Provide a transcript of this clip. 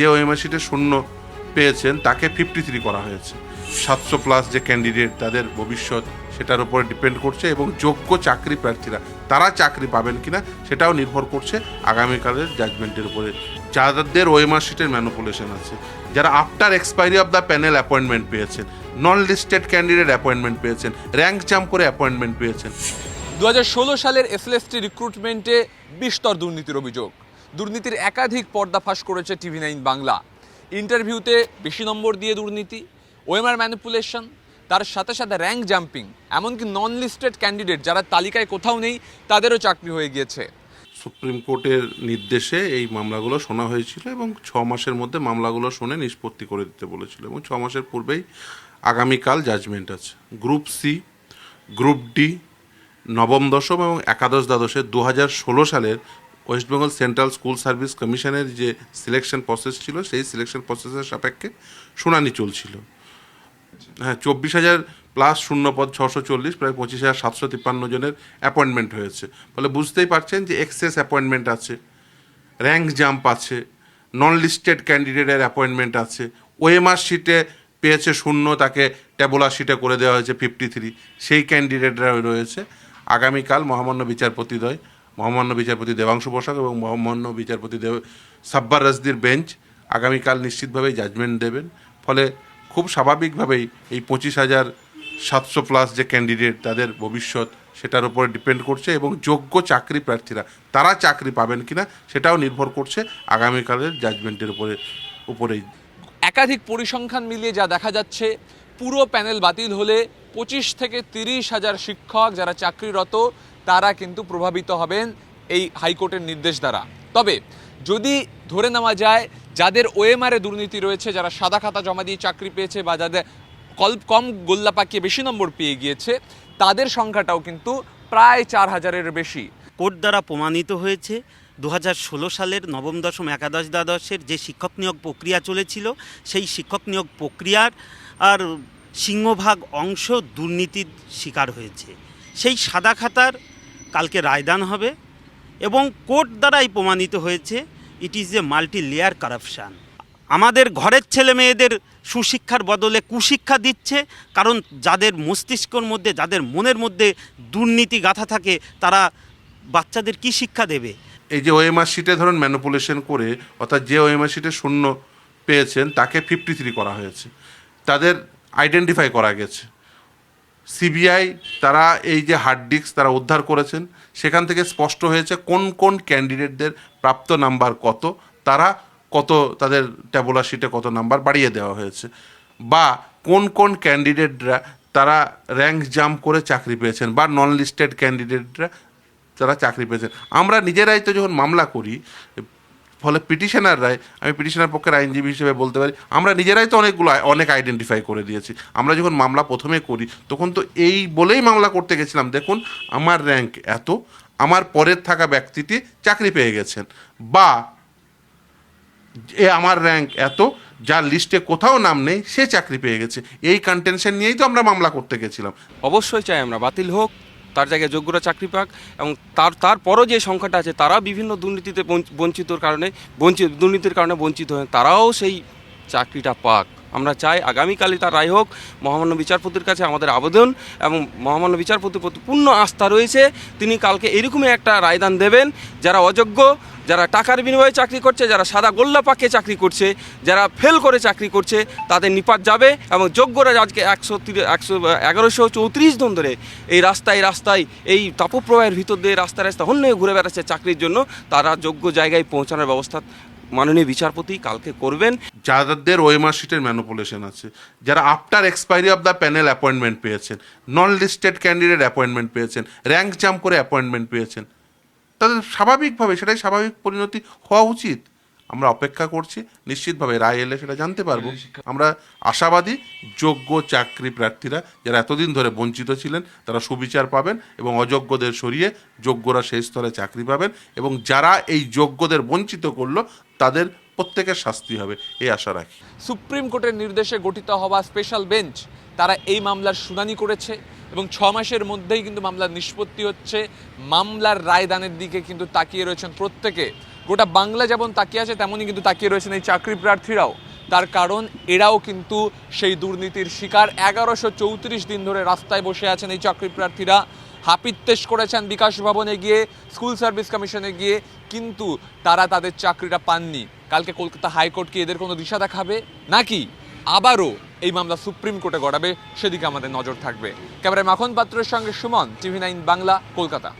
যে ওএমআর সিটে শূন্য পেয়েছেন, তাকে ফিফটি থ্রি করা হয়েছে। সাতশো প্লাস যে ক্যান্ডিডেট তাদের ভবিষ্যৎ, সেটার উপরে ডিপেন্ড করছে এবং যোগ্য চাকরি প্রার্থীরা, তারা চাকরি পাবেন কিনা, সেটাও নির্ভর করছে আগামীকালের জাজমেন্টের উপরে। যাদের ওএমআর সিটের ম্যানুপুলেশন আছে, যারা after expiry of the panel appointment পেয়েছেন নন লিস্টেড ক্যান্ডিডেট অ্যাপয়েন্টমেন্ট পেয়েছেন র্যাঙ্ক জাম্প করে অ্যাপয়েন্টমেন্ট পেয়েছেন। দু হাজার ষোলো সালের এসএলএসটি রিক্রুটমেন্টে বিস্তর দুর্নীতির অভিযোগ। দুর্নীতির একাধিক পর্দাফাশ করেছে টিভি নাইন বাংলা। ইন্টারভিউতে বেশি নম্বর দিয়ে দুর্নীতি, ওএমআর ম্যানিপুলেশন, তার সাথে সাথে র্যাঙ্ক জাম্পিং, এমনকি নন লিস্টেড ক্যান্ডিডেট যারা তালিকায় কোথাও নেই, তাদেরও চাকরি হয়ে গিয়েছে। সুপ্রিম কোর্টের নির্দেশে এই মামলাগুলো শোনা হয়েছিল এবং ছ মাসের মধ্যে মামলাগুলো শুনে নিষ্পত্তি করে দিতে বলেছিল এবং ছ মাসের পূর্বেই আগামীকাল জাজমেন্ট আছে। গ্রুপ সি গ্রুপ ডি নবম দশম এবং একাদশ দ্বাদশের দু সালের West Bengal central school service কমিশনের যে সিলেকশন প্রসেস ছিল, সেই সিলেকশন প্রসেসের সাপেক্ষে শুনানি চলছিল। হ্যাঁ চব্বিশ হাজার প্লাস শূন্য পদ ছশো চল্লিশ, প্রায় পঁচিশ হাজার সাতশো তিপ্পান্ন জনের অ্যাপয়েন্টমেন্ট হয়েছে। ফলে বুঝতেই পারছেন যে এক্সেস অ্যাপয়েন্টমেন্ট আছে র্যাঙ্ক জাম্প আছে নন লিস্টেড ক্যান্ডিডেটের অ্যাপয়েন্টমেন্ট আছে ওএমআর শিটে পেয়েছে শূন্য, তাকে ট্যাবুলার শিটে করে দেওয়া হয়েছে ফিফটি থ্রি সেই ক্যান্ডিডেটরা রয়েছে। আগামীকাল মহামান্য বিচারপতিদ্বয় মহামান্য বিচারপতি দেবাংশু বসাক এবং মহামান্য বিচারপতি দেব সাব্বার রাজদির বেঞ্চ আগামীকাল নিশ্চিতভাবেই জাজমেন্ট দেবেন। ফলে খুব স্বাভাবিকভাবেই এই পঁচিশ হাজার সাতশো প্লাস যে ক্যান্ডিডেট তাদের ভবিষ্যৎ, সেটার উপরে ডিপেন্ড করছে এবং যোগ্য চাকরি প্রার্থীরা, তারা চাকরি পাবেন কিনা সেটাও নির্ভর করছে আগামীকালের জাজমেন্টের উপরে উপরেই। একাধিক পরিসংখ্যান মিলিয়ে যা দেখা যাচ্ছে, পুরো প্যানেল বাতিল হলে পঁচিশ থেকে তিরিশ হাজার শিক্ষক যারা চাকরিরত তারা কিন্তু প্রভাবিত হবেন এই হাইকোর্টের নির্দেশ দ্বারা। তবে যদি ধরে নেওয়া যায়, যাদের ওএমআরে দুর্নীতি রয়েছে, যারা সাদা খাতা জমা দিয়ে চাকরি পেয়েছে বা যাদের কল কম গোল্লা পাকিয়ে বেশি নম্বর পেয়ে গিয়েছে, তাদের সংখ্যাটাও কিন্তু প্রায় চার হাজারের বেশি। কোর্ট দ্বারা প্রমাণিত হয়েছে দু হাজার ষোলো সালের নবম দশম একাদশ দ্বাদশের যে শিক্ষক নিয়োগ প্রক্রিয়া চলেছিল, সেই শিক্ষক নিয়োগ প্রক্রিয়ার আর সিংহভাগ অংশ দুর্নীতির শিকার হয়েছে। সেই সাদা খাতার কালকে রায়দান হবে এবং কোর্ট দ্বারাই প্রমাণিত হয়েছে it is a multi layer corruption. আমাদের ঘরের ছেলে মেয়েদের সুশিক্ষার বদলে কুশিক্ষা দিচ্ছে, কারণ যাদের মস্তিষ্কর মধ্যে, যাদের মনের মধ্যে দুর্নীতি গাথা থাকে, তারা বাচ্চাদের কি শিক্ষা দেবে? এই যে ওএমআর শিটে ধরুন ম্যানুপুলেশন করে, অর্থাৎ যে ওএমআর শিটে শূন্য পেয়েছেন, তাকে ফিফটি থ্রি করা হয়েছে। তাদের আইডেন্টিফাই করা গেছে। সিবিআই, তারা এই যে হার্ড ডিস্ক তারা উদ্ধার করেছেন, সেখান থেকে স্পষ্ট হয়েছে কোন কোন ক্যান্ডিডেটদের প্রাপ্ত নাম্বার কত, তারা কত, তাদের ট্যাবুলার শিটে কত নাম্বার বাড়িয়ে দেওয়া হয়েছে। বা কোন কোন ক্যান্ডিডেটরা তারা র্যাঙ্ক জাম্প করে চাকরি পেয়েছেন, বা নন লিস্টেড ক্যান্ডিডেটরা তারা চাকরি পেয়েছেন। আমরা নিজেরাই তো যখন মামলা করি ফলে পিটিশনাররাই, আমি পিটিশনার পক্ষের আইনজীবী হিসেবে বলতে পারি, আমরা নিজেরাই তো অনেকগুলো অনেক আইডেন্টিফাই করে দিয়েছি। আমরা যখন মামলা প্রথমে করি, তখন তো এই বলেই মামলা করতে গেছিলাম। দেখুন, আমার র্যাঙ্ক এত, আমার পরের থাকা ব্যক্তিটি চাকরি পেয়ে গেছেন, বা এ আমার র্যাঙ্ক এত, যার লিস্টে কোথাও নাম নেই, সে চাকরি পেয়ে গেছে। এই কন্টেনশন নিয়েই তো আমরা মামলা করতে গেছিলাম। অবশ্যই চাই আমরা, বাতিল হোক। তার জায়গায় যোগ্যরা চাকরি পাক এবং তার, তারপরও যে সংখ্যাটা আছে তারা বিভিন্ন দুর্নীতিতে বঞ্চ- বঞ্চিতর কারণে বঞ্চিত দুর্নীতির কারণে বঞ্চিত হয় তারাও সেই চাকরিটা পাক। আমরা চাই আগামীকালই তার রায় হোক। মহামান্য বিচারপতির কাছে আমাদের আবেদন এবং মহামান্য বিচারপতির প্রতি পূর্ণ আস্থা রয়েছে। তিনি কালকে এরকমই একটা রায়দান দেবেন, যারা অযোগ্য, যারা টাকার বিনিময়ে চাকরি করছে, যারা সাদা গোল্লা পাকে চাকরি করছে, যারা ফেল করে চাকরি করছে, তাদের নিপাত যাবে এবং যোগ্যরা আজকে একশো একশো, এগারোশো চৌত্রিশ জন ধরে এই রাস্তায় রাস্তায়, এই তাপপ্রবাহের ভিতর দিয়ে রাস্তায় রাস্তায় অন্য ঘুরে বেড়াচ্ছে চাকরির জন্য। তারা যোগ্য জায়গায় পৌঁছানোর ব্যবস্থা মাননীয় বিচারপতি কালকে করবেন। যাদের ওএমআর শিটের ম্যানুপুলেশন আছে, যারা after expiry of the panel appointment পেয়েছেন নন লিস্টেড ক্যান্ডিডেট অ্যাপয়েন্টমেন্ট পেয়েছেন র্যাঙ্ক জাম্প করে অ্যাপয়েন্টমেন্ট পেয়েছেন, তাদের স্বাভাবিকভাবে সেটাই স্বাভাবিক পরিণতি হওয়া উচিত। আমরা অপেক্ষা করছি, নিশ্চিতভাবে রায় এলে সেটা জানতে পারব। আমরা আশাবাদী, যোগ্য চাকরি প্রার্থীরা যারা এতদিন ধরে বঞ্চিত ছিলেন, তারা সুবিচার পাবেন এবং অযোগ্যদের সরিয়ে যোগ্যরা সেই স্তরে চাকরি পাবেন এবং যারা এই যোগ্যদের বঞ্চিত করল, তাদের প্রত্যেকের শাস্তি হবে, এই আশা রাখি। সুপ্রিম কোর্টের নির্দেশে গঠিত হওয়া স্পেশাল বেঞ্চ, তারা এই মামলার শুনানি করেছে এবং ছ মাসের মধ্যেই কিন্তু মামলার নিষ্পত্তি হচ্ছে। মামলার রায়দানের দিকে কিন্তু তাকিয়ে রয়েছেন প্রত্যেকে। গোটা বাংলা যেমন তাকিয়ে আছে, তেমনই কিন্তু তাকিয়ে রয়েছেন এই চাকরি প্রার্থীরাও। তার কারণ, এরাও কিন্তু সেই দুর্নীতির শিকার। এগারোশো চৌত্রিশ দিন ধরে রাস্তায় বসে আছেন এই চাকরি প্রার্থীরা। হাপিত্তেশ করেছেন বিকাশ ভবনে গিয়ে, স্কুল সার্ভিস কমিশনে গিয়ে, কিন্তু তারা তাদের চাকরিটা পাননি। কালকে কলকাতা হাইকোর্ট কি এদের কোনো দিশা দেখাবে? নাকি আবারও এই মামলা সুপ্রিম কোর্টে গড়াবে? সেদিকে আমাদের নজর থাকবে। ক্যামেরায় মাখন পাত্রের সঙ্গে সুমন, টিভি নাইন বাংলা, কলকাতা।